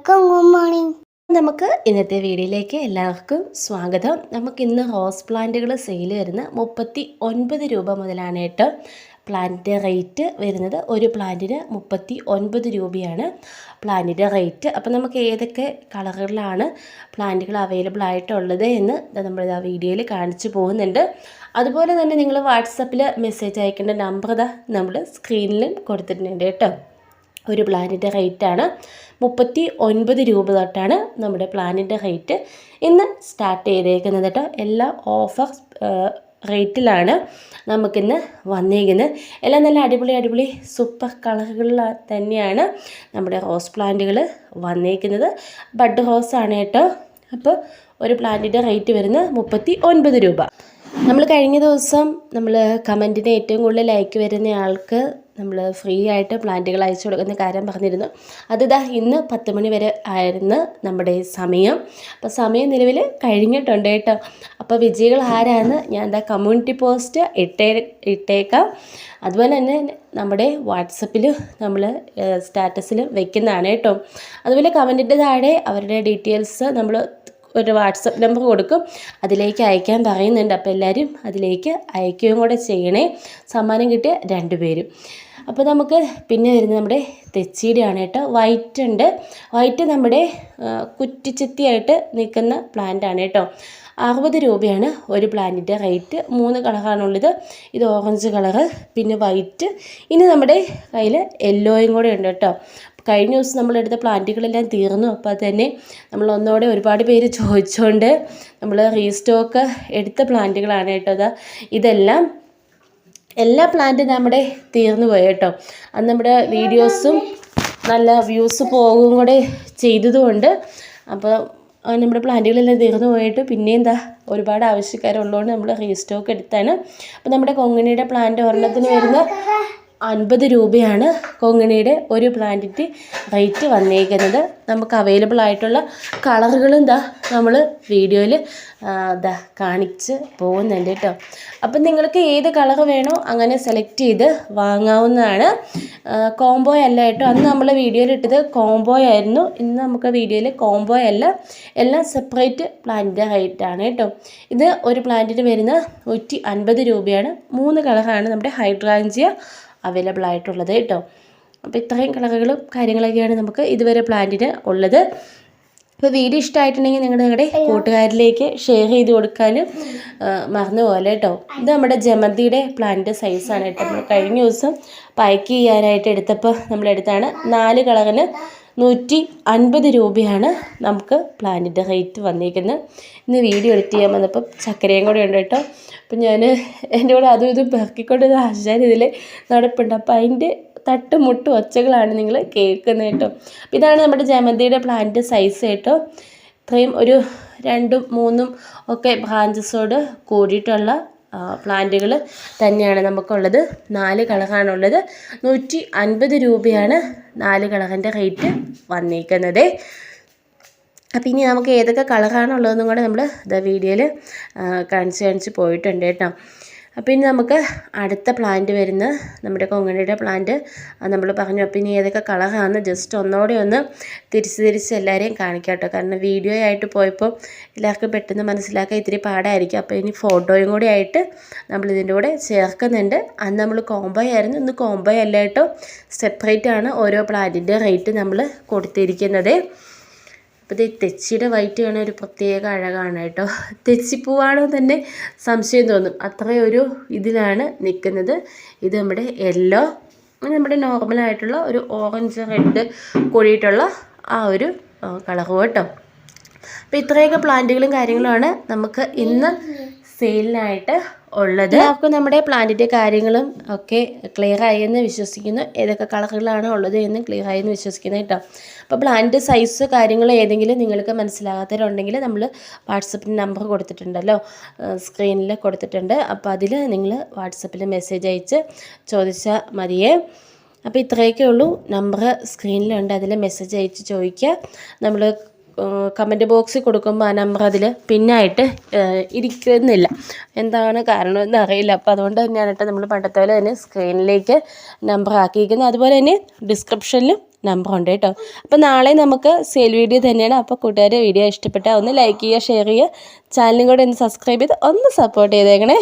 എല്ലാവർക്കും good morning. നമുക്ക് ഇന്നത്തെ വീഡിയോയിലേക്ക് എല്ലാവർക്കും സ്വാഗതം. നമുക്ക് ഇന്ന് റോസ് പ്ലാന്റുകൾ സെയിൽ വരുന്ന മുപ്പത്തി ഒൻപത് രൂപ മുതലാണ് കേട്ടോ. പ്ലാന്റിന്റെ റേറ്റ് വരുന്നത് ഒരു പ്ലാന്റിന് മുപ്പത്തി ഒൻപത് രൂപയാണ് പ്ലാന്റിന്റെ റേറ്റ്. അപ്പോൾ നമുക്ക് ഏതൊക്കെ കളറുകളിലാണ് പ്ലാന്റുകൾ അവൈലബിൾ ആയിട്ടുള്ളത് എന്ന് നമ്മൾ ആ വീഡിയോയിൽ കാണിച്ചു പോകുന്നുണ്ട്. അതുപോലെ തന്നെ നിങ്ങൾ വാട്സപ്പിൽ മെസ്സേജ് അയക്കേണ്ട നമ്പർ നമ്മൾ സ്ക്രീനിലും കൊടുത്തിട്ടുണ്ട് കേട്ടോ. ഒരു പ്ലാനിന്റെ റേറ്റാണ് മുപ്പത്തി ഒൻപത് രൂപ തൊട്ടാണ് നമ്മുടെ പ്ലാനിന്റെ റേറ്റ്. ഇന്ന് സ്റ്റാർട്ട് ചെയ്തേക്കുന്നത് കേട്ടോ. എല്ലാ ഓഫർ റേറ്റിലാണ് നമുക്കിന്ന് വന്നേക്കുന്നത്. എല്ലാം നല്ല അടിപൊളി അടിപൊളി സൂപ്പർ കളറുകളിൽ തന്നെയാണ് നമ്മുടെ റോസ് പ്ലാന്റുകൾ വന്നേക്കുന്നത്. ബഡ് റോസാണ് കേട്ടോ. അപ്പോൾ ഒരു പ്ലാന്റിന്റെ റേറ്റ് വരുന്നത് മുപ്പത്തി ഒൻപത് രൂപ. നമ്മൾ കഴിഞ്ഞ ദിവസം നമ്മൾ കമന്റിന് ഏറ്റവും കൂടുതൽ ലൈക്ക് വരുന്ന ആൾക്ക് നമ്മൾ ഫ്രീ ആയിട്ട് പ്ലാന്റുകൾ അയച്ചു കൊടുക്കുന്ന കാര്യം പറഞ്ഞിരുന്നു. അത് അതിതാ ഇന്ന് പത്ത് മണി വരെ ആയിരുന്നു നമ്മുടെ സമയം. അപ്പോൾ സമയം നിലവിൽ കഴിഞ്ഞിട്ടുണ്ട് കേട്ടോ. അപ്പോൾ വിജയികൾ ആരാന്ന് ഞാൻ എന്താ കമ്മ്യൂണിറ്റി പോസ്റ്റ് ഇട്ടേ ഇട്ടേക്കാം. അതുപോലെ തന്നെ നമ്മുടെ വാട്സപ്പിൽ നമ്മൾ സ്റ്റാറ്റസിൽ വെക്കുന്നതാണ് കേട്ടോ. അതുപോലെ കമന്റിന്റെ താഴെ അവരുടെ ഡീറ്റെയിൽസ് നമ്മൾ ഒരു വാട്സപ്പ് നമ്പർ കൊടുക്കും. അതിലേക്ക് അയക്കാൻ പറയുന്നുണ്ട്. അപ്പോൾ എല്ലാവരും അതിലേക്ക് അയക്കുകയും കൂടെ ചെയ്യണേ. സമ്മാനം കിട്ടിയ രണ്ട് പേരും അപ്പോൾ നമുക്ക് പിന്നെ വരുന്നത് നമ്മുടെ തെച്ചിയുടെയാണ് കേട്ടോ. വൈറ്റ് ഉണ്ട്. വൈറ്റ് നമ്മുടെ കുറ്റിച്ചെത്തിയായിട്ട് നിൽക്കുന്ന പ്ലാന്റ് ആണ് കേട്ടോ. അറുപത് രൂപയാണ് ഒരു പ്ലാന്റിന്റെ റേറ്റ് മൂന്ന് കളറാണുള്ളത് ഇത് ഓറഞ്ച് കളറ് പിന്നെ വൈറ്റ് ഇനി നമ്മുടെ കയ്യിൽ യെല്ലോയും കൂടെ ഉണ്ട് കേട്ടോ. കഴിഞ്ഞ ദിവസം നമ്മളെടുത്ത പ്ലാന്റുകളെല്ലാം തീർന്നു. അപ്പോൾ തന്നെ നമ്മൾ ഒന്നോടെ ഒരുപാട് പേര് ചോദിച്ചുകൊണ്ട് നമ്മൾ റീസ്റ്റോക്ക് എടുത്ത പ്ലാന്റുകളാണ് കേട്ടോ ഇതെല്ലാം എല്ലാ പ്ലാന്റും നമ്മുടെ തീർന്നു പോയി കേട്ടോ. അത് നമ്മുടെ വീഡിയോസും നല്ല വ്യൂസ് പോകും കൂടെ ചെയ്തതുകൊണ്ട് അപ്പോൾ നമ്മുടെ പ്ലാന്റുകളെല്ലാം തീർന്നു പോയിട്ട് പിന്നെ എന്താ ഒരുപാട് ആവശ്യക്കാരുള്ളതുകൊണ്ട് നമ്മൾ റീസ്റ്റോക്ക് എടുത്താണ്. അപ്പോൾ നമ്മുടെ കൊങ്ങിണിയുടെ പ്ലാന്റ് ഒരെണ്ണത്തിന് വരുന്ന അൻപത് രൂപയാണ് കൊങ്ങിണിയുടെ ഒരു പ്ലാന്റിന്റെ റേറ്റ് വന്നേക്കുന്നത്. നമുക്ക് അവൈലബിൾ ആയിട്ടുള്ള കളറുകളും ഇതാ നമ്മൾ വീഡിയോയിൽ ഇതാ കാണിച്ച് പോകുന്നുണ്ട് കേട്ടോ അപ്പം നിങ്ങൾക്ക് ഏത് കളർ വേണോ അങ്ങനെ സെലക്ട് ചെയ്ത് വാങ്ങാവുന്നതാണ്. കോംബോ അല്ല കേട്ടോ അന്ന് നമ്മൾ വീഡിയോയിൽ ഇട്ടത് കോംബോ ആയിരുന്നു. ഇന്ന് നമുക്ക് വീഡിയോയിൽ കോംബോ അല്ല എല്ലാം സെപ്പറേറ്റ് പ്ലാന്റിന്റെ റേറ്റാണ് കേട്ടോ ഇത് ഒരു പ്ലാന്റിന് വരുന്ന നൂറ്റി അൻപത് രൂപയാണ്. മൂന്ന് കളറാണ് നമ്മുടെ ഹൈഡ്രാഞ്ചിയ അവൈലബിൾ ആയിട്ടുള്ളത് കേട്ടോ. അപ്പോൾ ഇത്രയും കളറുകളും കാര്യങ്ങളൊക്കെയാണ് നമുക്ക് ഇതുവരെ പ്ലാന്റിന് ഉള്ളത്. അപ്പോൾ വീഡിയോ ഇഷ്ടമായിട്ടുണ്ടെങ്കിൽ നിങ്ങൾ നിങ്ങളുടെ കൂട്ടുകാരിലേക്ക് ഷെയർ ചെയ്ത് കൊടുക്കാനും മറന്നു പോലെ കേട്ടോ. ഇത് നമ്മുടെ ജമന്തിയുടെ പ്ലാന്റ് സൈസാണ് കേട്ടോ. നമ്മൾ കഴിഞ്ഞ ദിവസം പാക്ക് ചെയ്യാനായിട്ട് എടുത്തപ്പോൾ നമ്മളെടുത്താണ് നാല് കളറിന് നൂറ്റി അൻപത് രൂപയാണ് നമുക്ക് പ്ലാന്റിന്റെ റേറ്റ് വന്നിരിക്കുന്നത്. ഇന്ന് വീഡിയോ എഡിറ്റ് ചെയ്യാൻ വന്നപ്പം ചക്കരയും കൂടെ ഉണ്ട് കേട്ടോ. അപ്പം ഞാൻ എന്റെ കൂടെ അതും ഇതും പെറുക്കിക്കൊണ്ട് ആശാൻ ഇതിൽ നടപ്പുണ്ട്. അപ്പം അതിന്റെ തട്ടും മുട്ടും ഒച്ചകളാണ് നിങ്ങൾ കേൾക്കുന്നത് കേട്ടോ. അപ്പം ഇതാണ് നമ്മുടെ ജമന്തിയുടെ പ്ലാന്റ് സൈസ് കേട്ടോ. ഇത്രയും ഒരു രണ്ടും മൂന്നും ഒക്കെ ബ്രാഞ്ചസോട് കൂടിയിട്ടുള്ള പ്ലാന്റുകൾ തന്നെയാണ് നമുക്കുള്ളത്. നാല് കളറാണുള്ളത് നൂറ്റി അൻപത് രൂപയാണ് നാല് കളറിന്റെ റേറ്റ് വന്നിരിക്കുന്നത് അപ്പോൾ ഇനി നമുക്ക് ഏതൊക്കെ കളറാണുള്ളതെന്നും കൂടെ നമ്മൾ ഇത് വീഡിയോയിൽ കാണിച്ച് കാണിച്ച് പോയിട്ടുണ്ട് കേട്ടോ. ഇനി നമുക്ക് അടുത്ത പ്ലാന്റ് വരുന്ന നമ്മുടെ കൊങ്ങണിയുടെ പ്ലാന്റ് നമ്മൾ പറഞ്ഞു. അപ്പം ഇനി ഏതൊക്കെ കളറാണെന്ന് ജസ്റ്റ് ഒന്നോടെ ഒന്ന് തിരിച്ച് തിരിച്ച് എല്ലാവരെയും കാണിക്കാം കേട്ടോ. കാരണം വീഡിയോ ആയിട്ട് പോയപ്പോൾ എല്ലാവർക്കും പെട്ടെന്ന് മനസ്സിലാക്കാൻ ഇത്തിരി പാടായിരിക്കും. അപ്പോൾ ഇനി ഫോട്ടോയും കൂടി ആയിട്ട് നമ്മൾ ഇതിന്റെ കൂടെ ചേർക്കുന്നുണ്ട്. അന്ന് നമ്മൾ കോംബോ ആയിരുന്നു. ഇന്ന് കോംബോ അല്ല കേട്ടോ. സെപ്പറേറ്റ് ആണ് ഓരോ പ്ലാന്റിന്റെ റേറ്റ് നമ്മൾ കൊടുത്തിരിക്കുന്നത്. അപ്പോൾ ഇത് തെച്ചിയുടെ വൈറ്റ് കാണാൻ ഒരു പ്രത്യേക അഴകാണ് കേട്ടോ. തെച്ചിപ്പൂവാണോ തന്നെ സംശയം തോന്നും. അത്രയൊരു ഇതിലാണ് നിൽക്കുന്നത്. ഇത് നമ്മുടെ യെല്ലോ നമ്മുടെ നോർമലായിട്ടുള്ള ഒരു ഓറഞ്ച് റെഡ് കൂടിയിട്ടുള്ള ആ ഒരു കളറും കേട്ടോ. അപ്പോൾ ഇത്രയൊക്കെ പ്ലാന്റുകളും കാര്യങ്ങളുമാണ് നമുക്ക് ഇന്ന് സെയിലിനായിട്ട് ഉള്ളത്. നമുക്ക് നമ്മുടെ പ്ലാന്റിന്റെ കാര്യങ്ങളും ഒക്കെ ക്ലിയർ ആയി എന്ന് വിശ്വസിക്കുന്നു. ഏതൊക്കെ കളറുകളാണ് ഉള്ളത് എന്ന് ക്ലിയർ ആയി എന്ന് വിശ്വസിക്കുന്നു കേട്ടോ. അപ്പോൾ പ്ലാന്റ് സൈസ് കാര്യങ്ങൾ ഏതെങ്കിലും നിങ്ങൾക്ക് മനസ്സിലാകാത്തവരുണ്ടെങ്കിൽ നമ്മൾ വാട്സപ്പിൽ നമ്പർ കൊടുത്തിട്ടുണ്ടല്ലോ. സ്ക്രീനിൽ കൊടുത്തിട്ടുണ്ട്. അപ്പോൾ അതിൽ നിങ്ങൾ വാട്സപ്പിൽ മെസ്സേജ് അയച്ച് ചോദിച്ചാൽ മതിയേ. അപ്പോൾ ഇത്രയൊക്കെ ഉള്ളൂ. നമ്പർ സ്ക്രീനിലുണ്ട്. അതിൽ മെസ്സേജ് അയച്ച് ചോദിക്കുക. നമ്മൾ കമന്റ് ബോക്സിൽ കൊടുക്കുമ്പോൾ ആ നമ്പർ അതിൽ പിന്നായിട്ട് ഇരിക്കുന്നില്ല. എന്താണ് കാരണം എന്ന് അറിയില്ല. അപ്പോൾ അതുകൊണ്ട് തന്നെയാണ് കേട്ടോ നമ്മൾ പണ്ടത്തെ പോലെ തന്നെ സ്ക്രീനിലേക്ക് നമ്പർ ആക്കിയിരിക്കുന്നത്. അതുപോലെ തന്നെ ഡിസ്ക്രിപ്ഷനിലും നമ്പർ ഉണ്ട് കേട്ടോ അപ്പോൾ നാളെ നമുക്ക് സെയിൽ വീഡിയോ തന്നെയാണ്. അപ്പോൾ കൂട്ടുകാരെ വീഡിയോ ഇഷ്ടപ്പെട്ടാൽ ഒന്ന് ലൈക്ക് ചെയ്യുക ഷെയർ ചെയ്യുക. ചാനലും കൂടെ ഒന്ന് സബ്സ്ക്രൈബ് ചെയ്ത് ഒന്ന് സപ്പോർട്ട് ചെയ്തേക്കണേ.